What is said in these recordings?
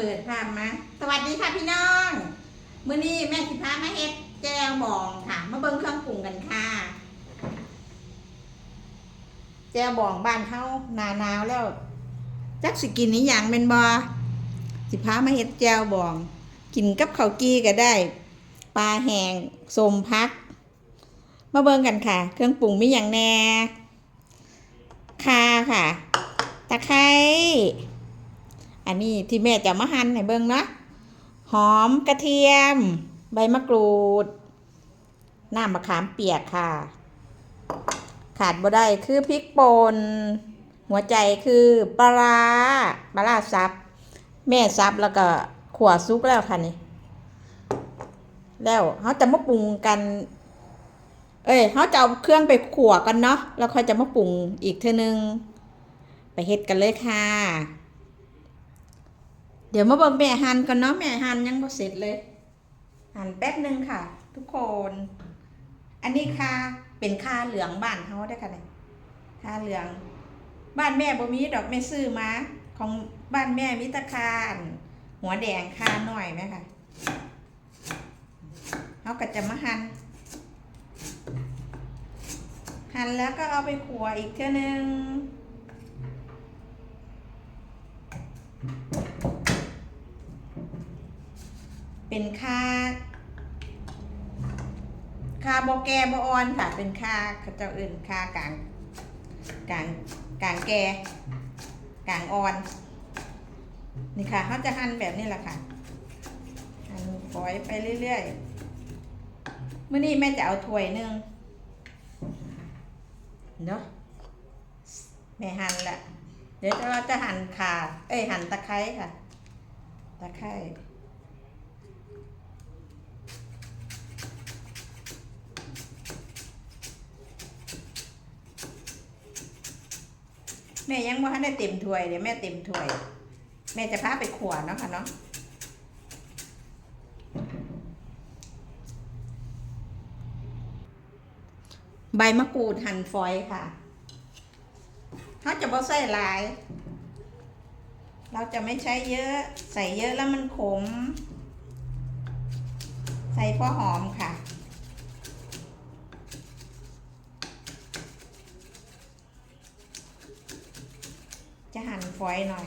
เปิดภาพมา สวัสดีค่ะพี่น้อง มื้อนี้แม่สิพามาเฮ็ดแจวบองค่ะ มาเบิ่งเครื่องปรุงกันค่ะ แจวบองบ้านเฮาหนาหนาวแล้ว จักสิกินนี้อย่างเป็นบ่สิพามาเฮ็ดแจวบอง กินกับข้าวกี้ก็ได้ ปลาแห้งสมพัก มาเบิ่งกันค่ะ เครื่องปรุงมีอย่างแน่คาค่ะ ตะไคร้ อันนี้ที่แม่จะมาหั่นให้เบิ่งเนาะหอมกระเทียม ใบมะกรูด น้ำมะขามเปียกค่ะ ขาดบ่ได้คือพริกป่นหัวใจคือปลาปลาซับ แม่ซับแล้วก็ขัวซุกแล้วค่ะนี่ แล้วเขาจะมาปรุงกัน เอ้ยเขาจะเอาเครื่องไปขั่วกันเนาะแล้วค่อยจะมาปรุงอีกเท่อนึง ไปเฮ็ดกันเลยค่ะ เดี๋ยวมาเบิ่งแม่หั่นก่อนเนาะแม่หั่นยังบ่เสร็จเลย หั่นแป๊บหนึงค่ะ ทุกคน อันนี้ค่ะเป็นค่าเหลืองบ้านเฮาได้ค่ะเนี่ยค่าเหลือง บ้านแม่บ่มีดอกแม่ซื้อมาของบ้านแม่มีแตะคานหัวแดงค่าหน่อยไหมค่ะเฮาก็จะมาหั่นหั่นแล้วก็เอาไปขัวอีกเทื่อนึง เป็นค่า ค่าบแกบออนค่ะ เป็นค่าเขาเจ้าอื่นค่ากลางกลางกลางแกกลางออน นี่ค่ะเขาจะหั่นแบบนี้แหละค่ะหั่นฝอยไปเรื่อยๆเมื่อนี้แม่จะเอาถ้วยหนึ่งเนาะแม่หั่นละเดี๋ยวเราจะหั่นขาเอ้ยหั่นตะไคร้ค่ะ ตะไคร้ แม่ยังว่าได้เต็มถ้วยเดี๋ยวแม่เต็มถ้วย แม่จะพาไปขวเนาะค่ะเนาะใบมะกรูดหั่นฝอยค่ะเขาจะบ่ใส่หลาย เราจะไม่ใช้เยอะใส่เยอะแล้วมันขม ใส่พอหอมค่ะ ฝอยหน่อย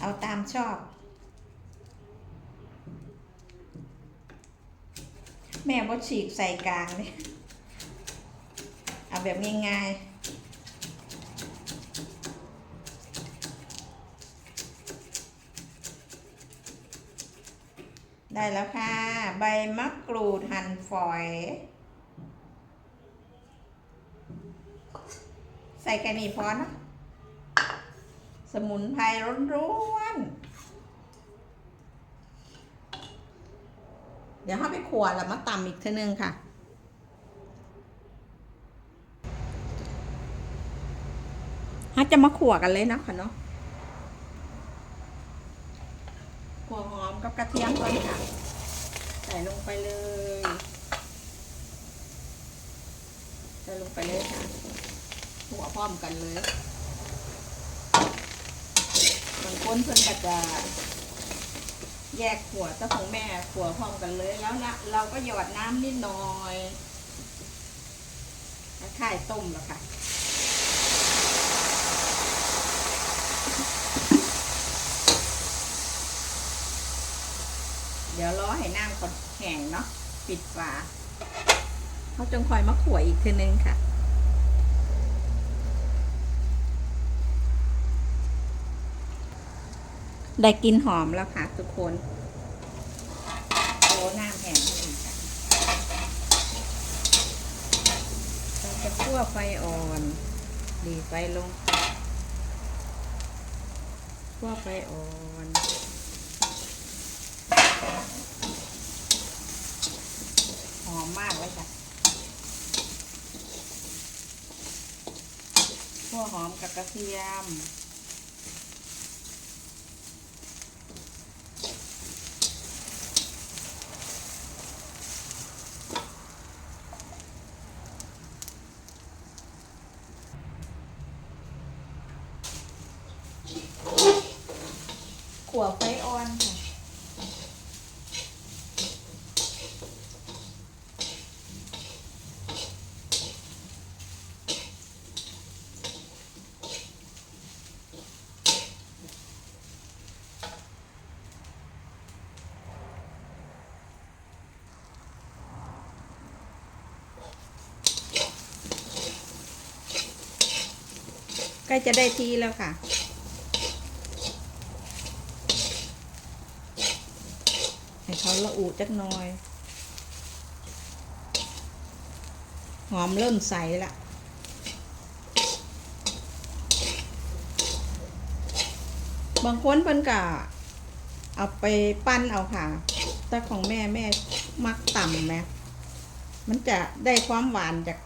เอาตามชอบ แม่บดฉีกใส่กลางเลยเอาแบบง่ายๆได้แล้วค่ะ ใบมะกรูดหั่นฝอย ส่แค่นี้พอนะสมุนไพรร้วนๆเดี๋ยวเข้าไปขัวแล้วมาตำอีกเทีนึงค่ะฮัจะมาขัวกันเลยนะค่ะเนาะขัวหอมกับกระเทียมก่อนค่ะ ใส่ลงไปเลย ใส่ลงไปเลยค่ะ หัวพร้อมกันเลยบางคนเพิ่นก็จะแยกหัวเจ้าของแม่หัวพร้อมกันเลยแล้วนะเราก็หยอดน้ำนิดหน่อยแล้วข่ายต้มแล้วค่ะเดี๋ยวรอให้น้ำก่อนแห้งเนาะปิดฝาเขาจงคอยมาขัวอีกทีนึงค่ะ ได้กลินหอมแล้วค่ะทุกคนโอ้น้ำแห้งเราจะคั่วไฟอ่อนดีไฟลงคั่วไฟอ่อนหอมมากเลยค่ะคั่วหอมกับกระเทียม ใกล้จะได้ทีแล้วค่ะ ให้เขาละอุจักหน่อย หอมเริ่มใสละบางคนเพิ่นก็เอาไปปั้นเอาค่ะ แต่ของแม่แม่มักต่ำแม่มันจะได้ความหวานจาก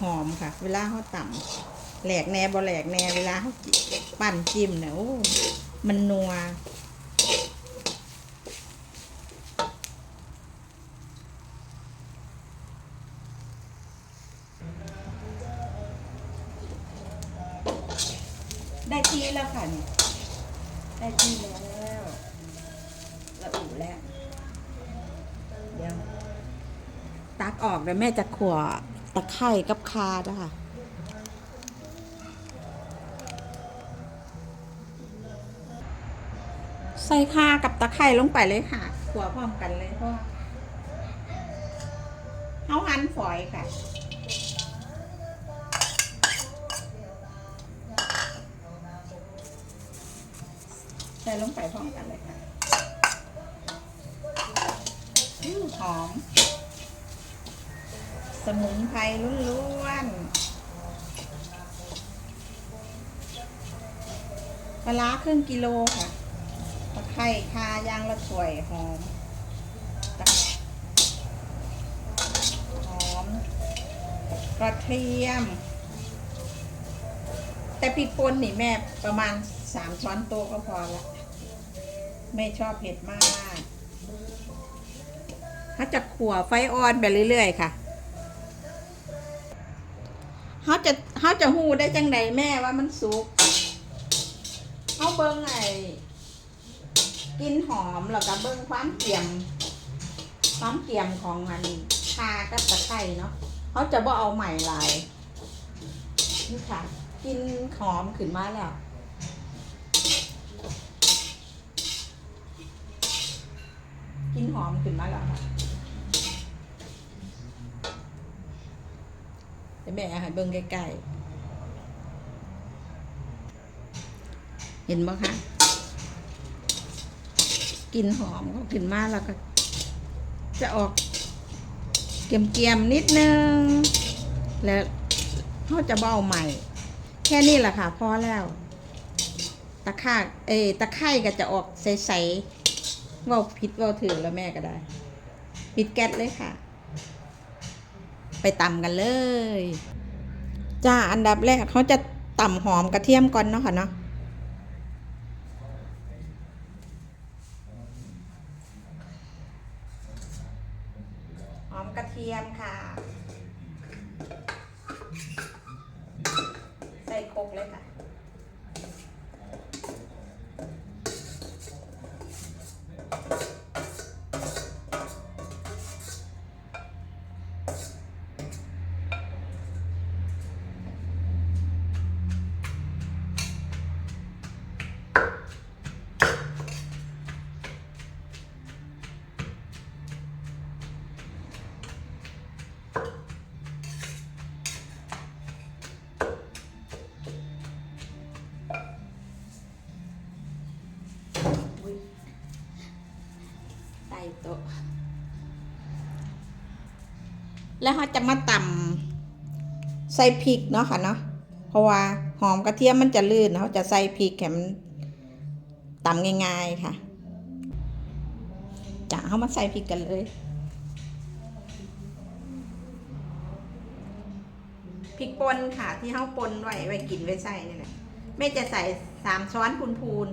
หอมค่ะ เวลาเขาต่ำ แหลกแน่บ่แหลกแน่เวลาเขาปั้นจิ้มเนี่ยโอ้มันนัวได้ที่แล้วค่ะนี่ได้ที่แล้วละอูแล้วเดี๋ยวตักออกเดี๋ยวแม่จะขั่วตะไคร่กับคาด้วยค่ะ ใส่คากับตะไคร่ลงไปเลยค่ะขัวพร้อมกันเลยเพราะเขาหั่นฝอยค่ะใส่ลงไปพร้อมกันเลยค่ะหอม สมุนไพรล้วนๆปลาร้าครึ่งกิโลค่ะ ตะไคร่คายางละถ้วยหอมหอมกระเทียม แต่พริกป่นนี่แม่ประมาณสามช้อนโต๊ะก็พอละไม่ชอบเผ็ดมาก ถ้าจะขั่วไฟอ่อนไปเรื่อยๆค่ะเขาจะเขาจะหูได้จังใดแม่ว่ามันสุกเขาเบิ้งไอ้ กินหอมแล้วก็เบิ้งความเกี่ยม ความเกี่ยมของอันชากับตะไคร่เนาะเขาจะบ่เอาใหม่ลายนี่ค่ะ กินหอมขึ้นมาแล้วกินหอมขึ้นมาแล้วค่ะเดี๋ยวแม่ให้เบิ่งใกล้ๆเห็นไหมคะ กลิ่นหอมก็ขึ้นมาแล้วก็ จะออกเกียมๆนิดนึง แล้วเขาจะเบาใหม่ แค่นี้แหละค่ะพอแล้ว ตะข่าเอตะไคร่ก็จะออกใสๆว่าผิดว่าถือแล้วแม่ก็ได้ ปิดแก๊สเลยค่ะ ไปตำกันเลย จ้าอันดับแรกเขาจะต่ำหอมกระเทียมก่อนเนาะค่ะเนาะ โต๊ะแล้วเขาจะมาตำใส่พริกเนาะค่ะเนาะเพราะว่าหอมกระเทียมมันจะลื่นเขาจะใส่พริกแถมตำง่ายๆค่ะจะเขามาใส่พริกกันเลยพริกป่นค่ะ ที่เขาป่นไว้ไว้กินไว้ใส่นี่แหละไม่จะใส่สามช้อนพูน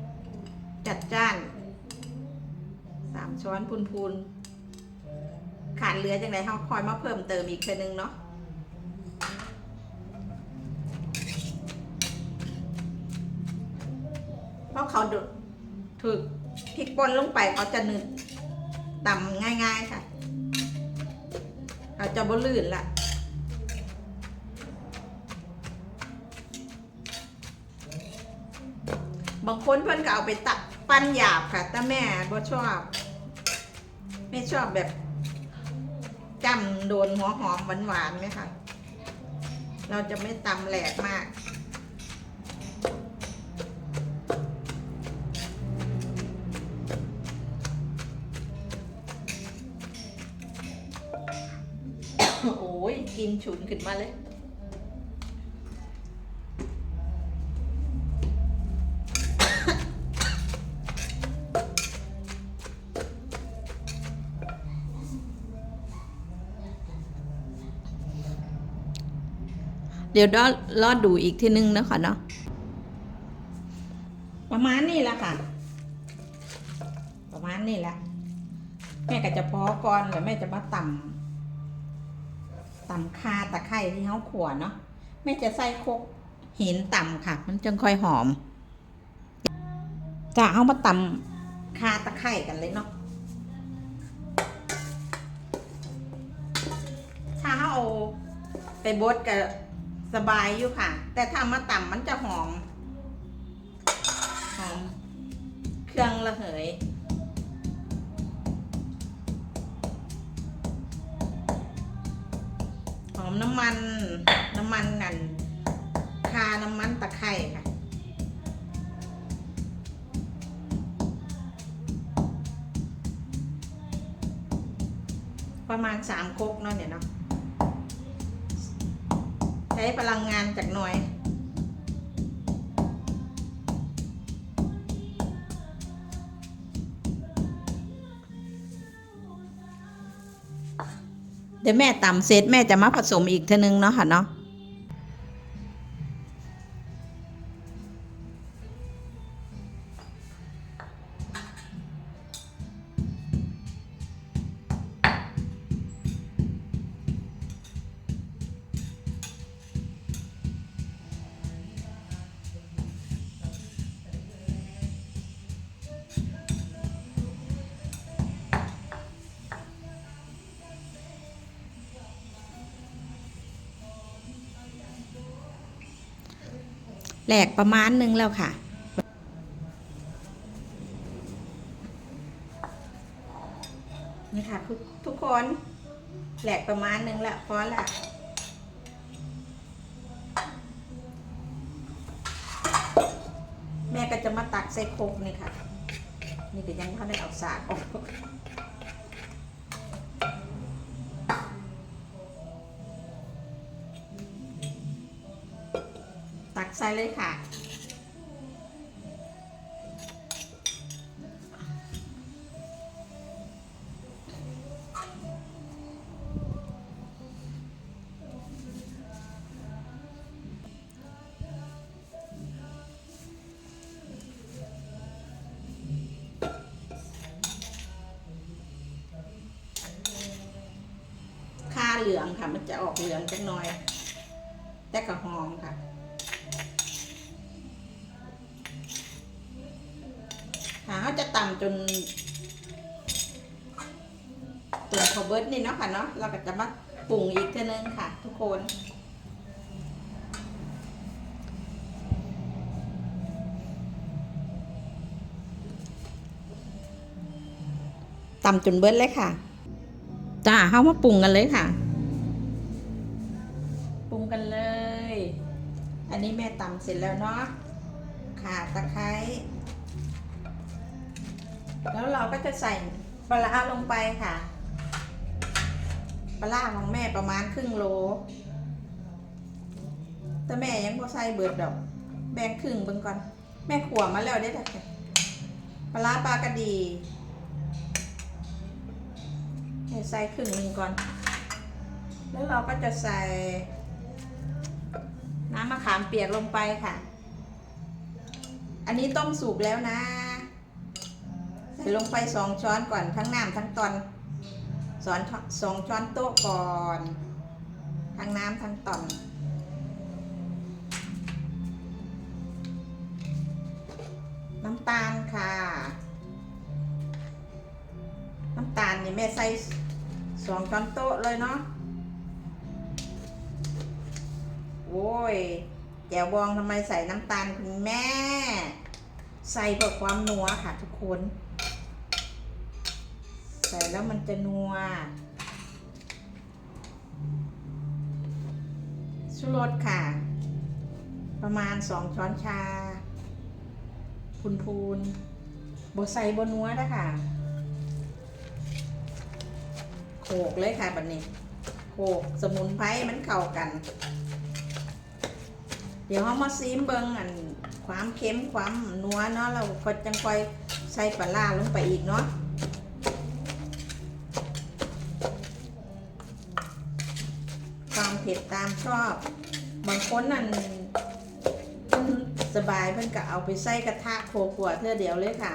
ๆจัดจ้าน ช้อนพูนๆขาดเหลือจังไรเขาคอยมาเพิ่มเติมอีกเทื่อนึงเนาะเพราะเขาดูถูกพริกป่นลงไปเขาจะหนึบต่ำง่าย ๆ ค่ะเขาจะบ่ลื่นละบางคนเพิ่นก็เอาไปตักปั้นหยาบค่ะ แต่แม่บ่ชอบ ไม่ชอบแบบจำโดนหัวหอมหวานๆไหมคะ เราจะไม่ตำแหลกมากโอ้ยกินฉุนขึ้นมาเลย เดี๋ยวรอรอดูอีกทีนึงนะคะเนาะประมาณนี้แหละค่ะ ประมาณนี้แหละแม่ก็จะพอก่อนแล้วแม่จะมาตำตำคาตะไคร้ที่เขาขัวเนาะแม่จะใส่โคกหินต่ำค่ะ มันจึงค่อยหอม จะเอามาตำคาตะไคร้กันเลยเนาะถ้าเขาเอาไปบดกับ สบายอยู่ค่ะ แต่ถ้ามาต่ำมันจะหอม หอม เครื่องระเหย หอมน้ำมัน น้ำมันนั่นคาน้ำมันตะไคร่ค่ะประมาณสามโคกเนาะเนี่ยเนาะ ช้พลังงานจากหน่วย เดี๋ยวแม่ตำเสร็จแม่จะมาผสมอีกเท่านึงเนาะค่ะเนาะ แหลกประมาณนึงแล้วค่ะ นี่ค่ะทุกทุกคนแหลกประมาณนึงแล้วพอละแม่ก็จะมาตักใส่โคกนี่ค่ะ นี่ก็ยังเขาได้เอาสากออก เลยค่ะ ค่าเหลืองค่ะ มันจะออกเหลืองจังหน่อย แต่ก็หอมค่ะ ค่ะ เขาจะต่ำจนจนเขาเบิร์ดนี่เนาะค่ะเนาะเราก็จะมาปรุงอีกเท่านึงค่ะ ทุกคนต่ำจนเบิร์ดเลยค่ะจ้าเข้ามาปรุงกันเลยค่ะ ปรุงกันเลย อันนี้แม่ตำเสร็จแล้วเนาะข่าตะไคร้ แล้วเราก็จะใส่ปลาร้าลงไปค่ะ ปลาร้าของแม่ประมาณครึ่งโล แต่แม่ยังพอใส่เบิดดอก แบ่งครึ่งเบิ่งก่อน แม่ขัวมาแล้วได้อค่ะปลาร้าปลากระดีให้ใส่ครึ่งหนึ่งก่อน แล้วเราก็จะใส่ น้ำมะขามเปียกลงไปค่ะ อันนี้ต้มสุกแล้วนะ ใส่ลงไปสองช้อนก่อนทั้งน้ำทั้งตอนสอนสองช้อนโต๊ะก่อน ทั้งน้ำทั้งตอนน้ำตาลค่ะ น้ำตาลนี่แม่ใส่สองช้อนโต๊ะเลยเนาะโอ้ยแจ่วบองทำไมใส่น้ำตาลคุณแม่ ใส่เพื่อความนัวค่ะทุกคน ใส่แล้วมันจะนัวชูรสค่ะ ประมาณสองช้อนชา พูนพูนๆบใส่บนนัวนะคะโขกเลยค่ะบัดนี้โขกสมุนไพรมันเข้ากัน เดี๋ยวเรามาซีมเบิงอันความเค็มความนัวเนาะเราก็จังคอยใส่ปลาร้าลงไปอีกเนาะความเผ็ดตามชอบบางคนนั่นเพิ่นสบายเพิ่นก็เอาไปใส่กระทะโคกัวเท่อเดียวเลยค่ะ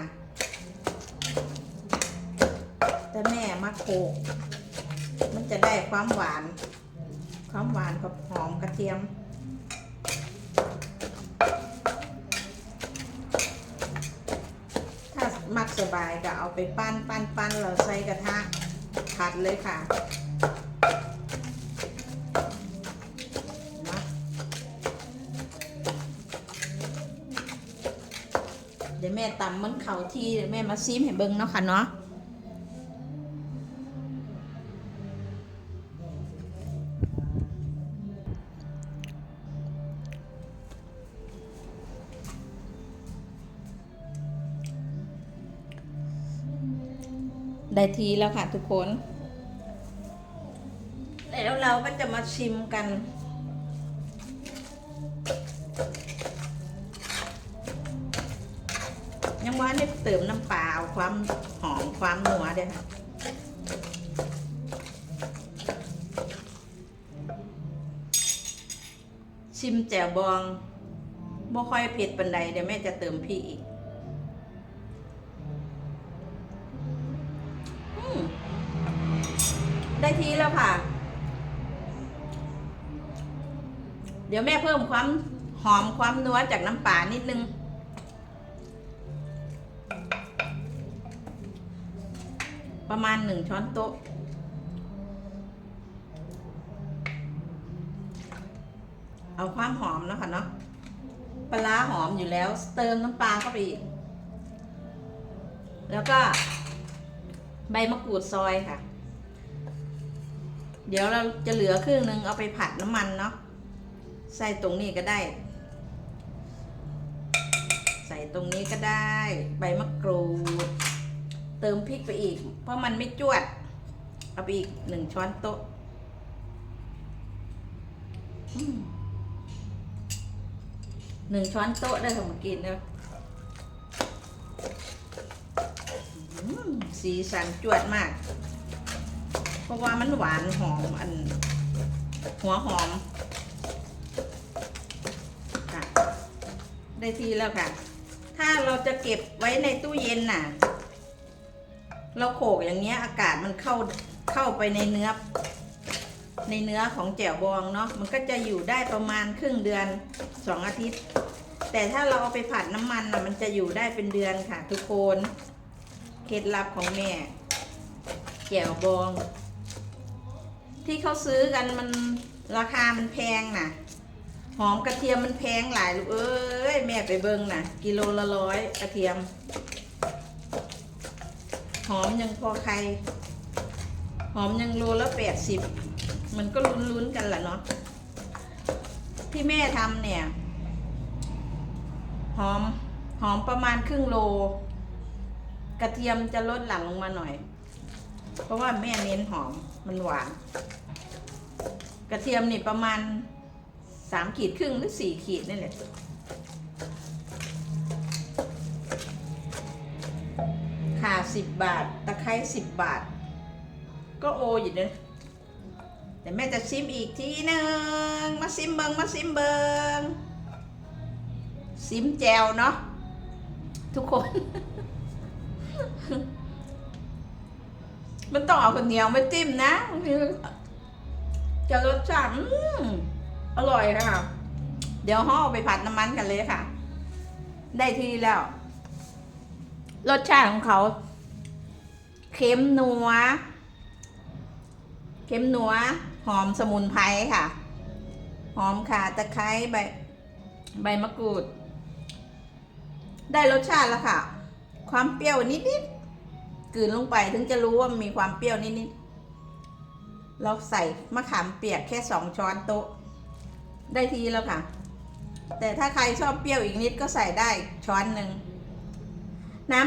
แต่แม่มาโขกมันจะได้ความหวาน ความหวานกับหอมกระเทียมถ้ามักสบายก็เอาไปปั้นปั้นปั้นเราใส่กระทะผัดเลยค่ะำมันเขาที่แม่มาซีมให้เบิ้งเนาะค่ะเนาะได้ทีแล้วค่ะทุกคน แล้วเราก็จะมาชิมกัน เติมน้ำเปล่าความหอมความนัวเด้อค่ะชิมแจ่วบองบ่ค่อยเผ็ดปันใดเดี๋ยวแม่จะเติมพริกอีกอได้ทีแล้วค่ะ เดี๋ยวแม่เพิ่มความหอมความนัวจากน้ำปลานิดนึง ประมาณหนึ่งช้อนโต๊ะ เอาความหอมนะคะเนาะปลาร้าหอมอยู่แล้ว เติมน้ำปลาเข้าไปอีก แล้วก็ใบมะกรูดซอยค่ะ เดี๋ยวเราจะเหลือครึ่งหนึ่งเอาไปผัดน้ำมันเนาะ ใส่ตรงนี้ก็ได้ ใส่ตรงนี้ก็ได้ ใบมะกรูด เติมพริกไปอีก เพราะมันไม่จวด เอาไปอีกหนึ่งช้อนโต๊ะหนึ่งช้อนโต๊ะได้ค่ะมกินเนอะสีสันจวดมาก เพราะว่ามันหวานหอมอัน หัวหอมค่ะได้ทีแล้วค่ะ ถ้าเราจะเก็บไว้ในตู้เย็นน่ะ เราโขกอย่างเงี้ยอากาศมันเข้าเข้าไปในเนื้อ ในเนื้อของแจ่วบองเนาะมันก็จะอยู่ได้ประมาณครึ่งเดือนสองอาทิตย์ แต่ถ้าเราเอาไปผัดน้ำมันน่ะมันจะอยู่ได้เป็นเดือนค่ะ ทุกคนเคล็ดลับของแม่แจ่วบอง ที่เขาซื้อกันมันราคามันแพงน่ะหอมกระเทียมมันแพงหลายลูกเอ้ยแม่ไปเบิ่งน่ะ กิโลละร้อยกระเทียม หอมยังพอใคร หอมยังโลละแปดสิบมันก็ลุ้นๆกันแหละเนาะที่แม่ทำเนี่ย หอมหอมประมาณครึ่งโล กระเทียมจะลดหลังลงมาหน่อย เพราะว่าแม่เน้นหอมมันหวาน กระเทียมนี่ประมาณสามขีดครึ่งหรือสี่ขีดนี่แหละ ข่าสิบบาท ตะไคร้สิบบาท ก็โออยู่เนอะแต่แม่จะซิมอีกทีหนึ่งมาซิมเบิงมาซิมเบิงซิมแจวเนาะทุกคน มันต้องเอาข้าวเหนียวมาจิ้มนะจะรสชาติอืมอร่อยค่ะ เดี๋ยวห่อไปผัดน้ำมันกันเลยค่ะ ได้ทีแล้ว รสชาติของเขาเค็มนัวเค็มนัว หอมสมุนไพรค่ะ หอมข่าตะไคร้ใบใบมะกรูด ได้รสชาติแล้วค่ะ ความเปรี้ยวนิดๆกลืนลงไปถึงจะรู้ว่ามีความเปรี้ยวนิดๆเราใส่มะขามเปียกแค่สองช้อนโต๊ะ ได้ทีแล้วค่ะ แต่ถ้าใครชอบเปรี้ยวอีกนิดก็ใส่ได้ช้อนหนึ่ง น้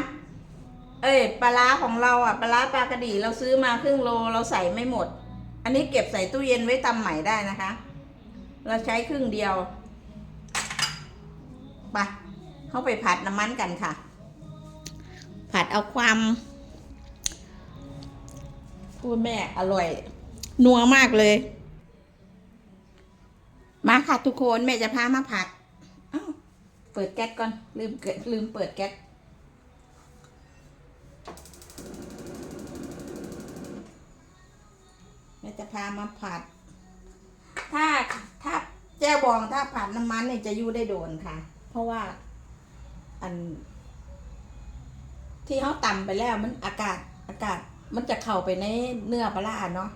ำเอ้ยปลาร้าของเราอะปลาร้าปลากระดีเราซื้อมาครึ่งโลเราใส่ไม่หมด อันนี้เก็บใส่ตู้เย็นไว้ตำใหม่ได้นะคะ เราใช้ครึ่งเดียวไปเข้าไปผัดน้ำมันกันค่ะ ผัดเอาความพูดแม่อร่อย นัวมากเลย มาค่ะทุกคนแม่จะพามาผัดอ้าเปิดแก๊สก่อน ลืมเกิดลืมเปิดแก๊ส พามาผัด ถ้าถ้าแจ้วบองถ้าผัดน้ำมันเนี่ยจะอยู่ได้โดนค่ะ เพราะว่าอัน ที่เขาตำไปแล้วมันอากาศอากาศมันจะเข้าไปในเนื้อปลาเนาะ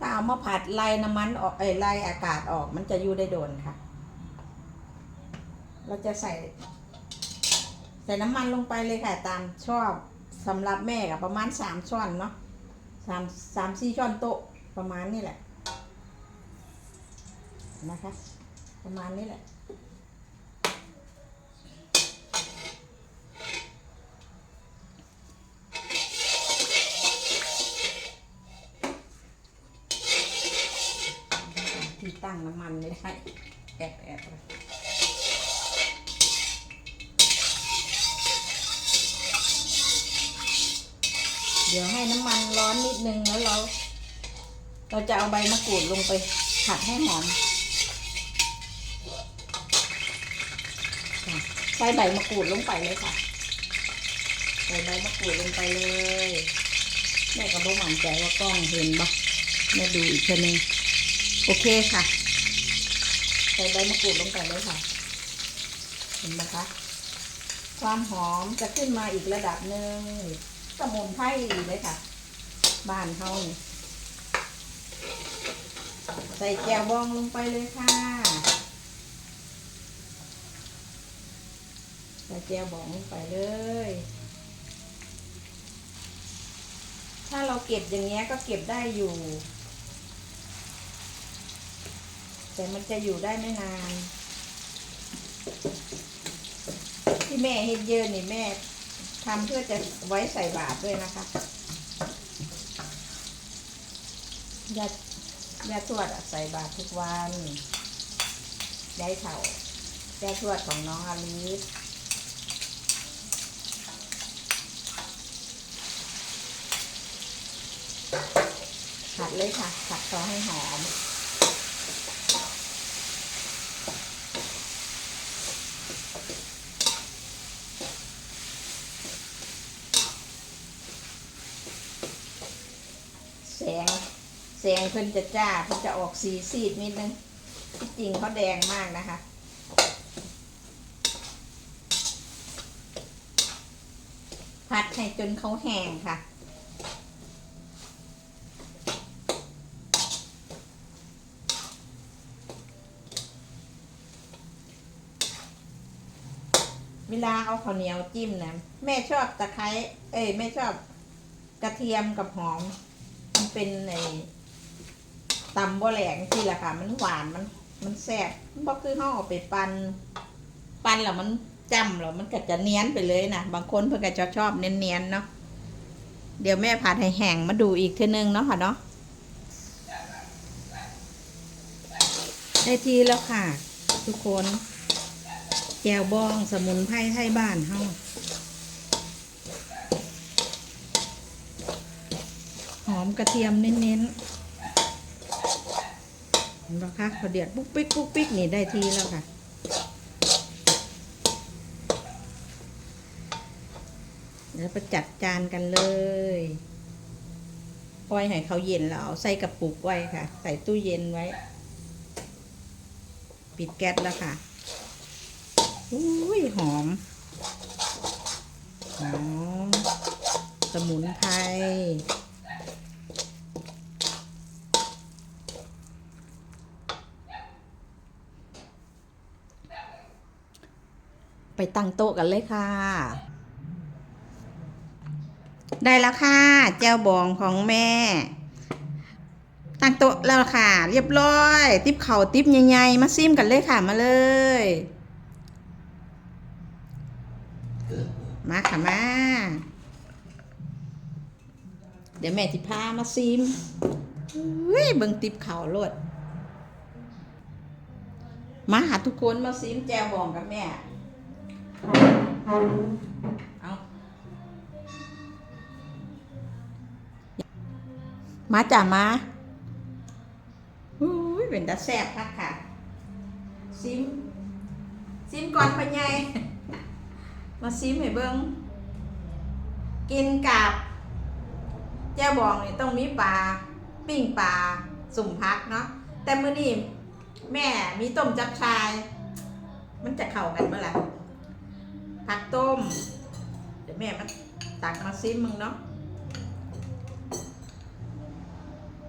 ถ้าเอามาผัดไล่น้ำมันออกเอ้ไล่อากาศออก มันจะอยู่ได้โดนค่ะ เราจะใส่ ใส่น้ำมันลงไปเลยค่ะ ตามชอบสำหรับแม่กับประมาณสามช้อนเนาะสามสามสี่ช้อนโต๊ะ ประมาณนี้แหละ นะคะ ประมาณนี้แหละที่ตั้งน้ำมันไม่ได้แอบแอบเลยเดี๋ยวให้น้ำมันร้อนนิดนึงแล้วเรา เราจะเอาใบมะกรูดลงไปผัดให้หอมใส่ใบมะกรูดลงไปเลยค่ะใส่ใบมะกรูดลงไปเลยแม่ก็บ่มั่นใจว่ากล้องเห็นบ่แม่ดูอีกทีนึงโอเคค่ะ ใส่ใบมะกรูดลงไปเลยค่ะ เห็นไหมคะความหอมจะขึ้นมาอีกระดับหนึ่งสมุนไพรเลยค่ะ บ้านเขานี่ ใส่แก้วบองลงไปเลยค่ะ ใส่แก้วบองลงไปเลย ถ้าเราเก็บอย่างเงี้ยก็เก็บได้อยู่ แต่มันจะอยู่ได้ไม่นาน ที่แม่เฮ็ดเยอะนี่แม่ทำเพื่อจะไว้ใส่บาตรด้วยนะคะยาด ยาทวดใส่บาตรทุกวันยายเถ่ายาทวดของน้องอลิสผัดเลยค่ะผัดซอให้หอม แสงแส งเพิ่นจะจ้าเพิ่นจะออกสีซีดนิดนึงที่จริงเขาแดงมากนะคะ ผัดให้จนเขาแห้งค่ะเวลาเอาข้าวเหนียวจิ้มนะแม่ชอบตะไคร้เอ้ยแม่ชอบกระเทียมกับหอม มันเป็นไอ้ ตำบ่แหลงที่ละค่ะ มันหวานมัน มันแซ่บมันบ่คือห่อไปปันปันแล้วมันจำแล้วมันก็จะเนียนไปเลยนะบางคนเพิ่อนก็จะชอบเนียนๆเนาะเดี๋ยวแม่ผัดให้แห้งมาดูอีกเทีนึงเนาะค่ะเนาะได้ทีแล้วค่ะ ทุกคนแจวบองสมุนไพรไทยบ้านเฮาหอมกระเทียมเน้นๆ เห็นปะคะพอเดือดปุ๊กปิ๊กปุ๊กปิ๊กนี่ได้ทีแล้วค่ะเดี๋ยวไปจัดจานกันเลยปล่อยให้เขาเย็นแล้วเอาใส่กระปุกไว้ค่ะ ใส่ตู้เย็นไว้ ปิดแก๊สแล้วค่ะอุ้ยหอมหอมสมุนไพร ไปตั้งโต๊ะกันเลยค่ะ ได้แล้วค่ะแจ้วบองของแม่ ตั้งโต๊ะแล้วค่ะ เรียบร้อย ติ๊บเข่าติ๊บใหญ่ๆมาซิมกันเลยค่ะมาเลย มาค่ะมา เดี๋ยวแม่จิพามาซิมเฮ้ยเบิ่งติ๊บเข่าโลดมาหาทุกคนมาซิมแจวบองกับแม่ เอามาจ้ะมาอุ้ยเป็นตาแซ่บคักค่ะ ซิม ซิมก่อนพะไยมาซิมให้เบิ้งกินกับแจ้วบองนี่ต้องมีปลาปิ้งปลาสุ่มพักเนาะแต่มื้อนี้แม่มีต้มจับชาย มันจะเข้ากันเมื่อไหร่ ผักต้ม เดี๋ยวแม่มาตักมาซิมมึงเนาะ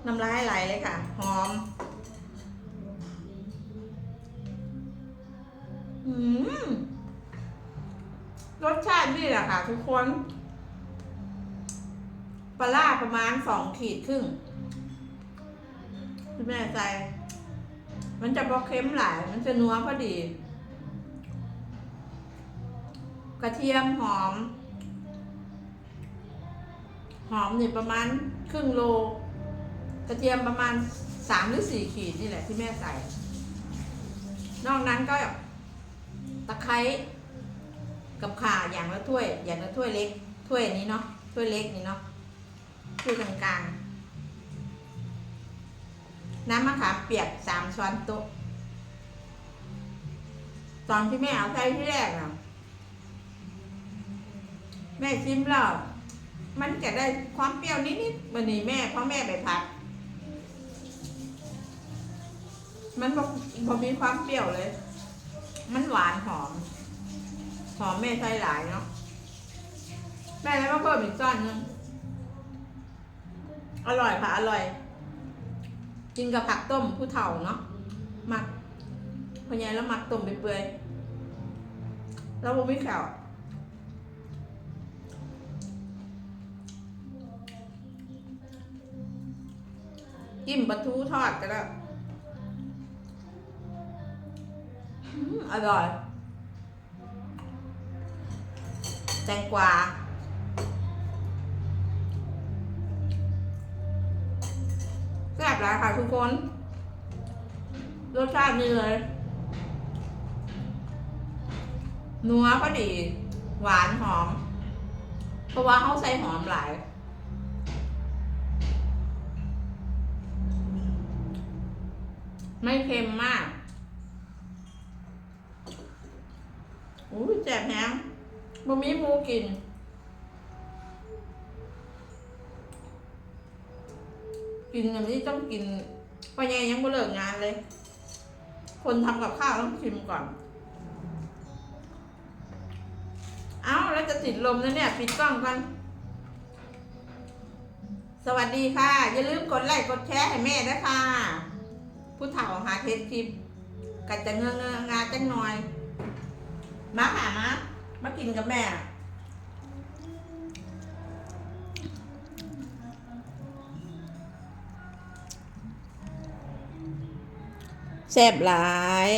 น้ำลายไหลเลยค่ะ หอมอืมรสชาตินี่แหละค่ะ ทุกคน ปลาล่าประมาณสองขีดครึ่งคุณแม่ใจ มันจะบอกเค็มหลาย มันจะนัวพอดี กระเทียมหอม หอมนี่ประมาณครึ่งโล กระเทียมประมาณสามหรือสี่ขีดนี่แหละที่แม่ใส่ นอกนั้นก็ตะไคร้กับข่าอย่างละถ้วย อย่างละถ้วยเล็ก ถ้วยนี้เนาะถ้วยเล็กนี่เนาะถ้วยกลางๆน้ำมะขามเปียกสามช้อนโต๊ะตอนที่แม่เอาใส่ที่แรกนะ แม่ชิมแล้ว มันจะได้ความเปรี้ยวนิดๆวันนี้แม่เพราะแม่ไปพัด มันบอกบอมีความเปรี้ยวเลย มันหวานหอม หอมแม่ใส่หลายเนาะ แม่แล้วก็เพิ่มอีกจ้อนนึงอร่อยค่ะ อร่อย กินกับผักต้มผู้เฒ่าเนาะหมักพอใหญายแล้วหมักต้มไปเปื่อยแล้วผมไม่แขว จิ้มปลาทูทอดก็ได้อืมอร่อย แตงกวาแซ่บแล้วค่ะทุกคน รสชาตินี่เลยนัวพอดี หวานหอม เพราะว่าเขาใส่หอมหลาย ไม่เค็มมากอู้แจ่บแฮมบะมีหมูกิน กินอย่างนี้ต้องกินพ่อใหญ่ยังไม่เลิกงานเลย คนทำกับข้าวต้องชิมก่อน เอ้า แล้วจะติดลมนะเนี่ย ปิดกล้องก่อน สวัสดีค่ะ อย่าลืมกดไลค์กดแชร์ให้แม่ด้วยค่ะ ผู้เฒ่าหาเทสคลิปกัดจะเงื้อเงื้องาจังหน่อย มาค่ะมามากินกับแม่แซ่บหลาย